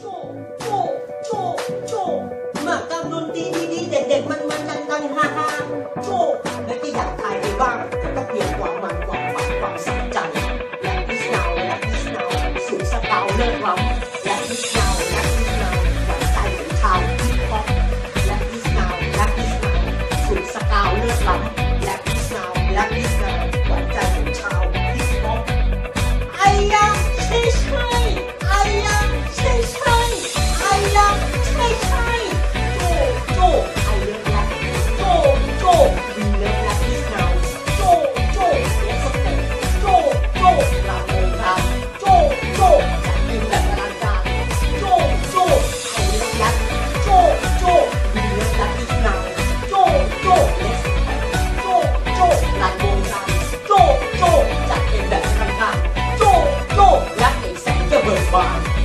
โจโมากับดนตรีดีเด็กมันมันดังดังฮ่าฮ่าโจและที่อยากถ่ยไปบ้างก็ต้องเปลี่ยนความมันความความสนใจและที่สนาวและที่สนาวสุดสกาวเลิกเรา Bye.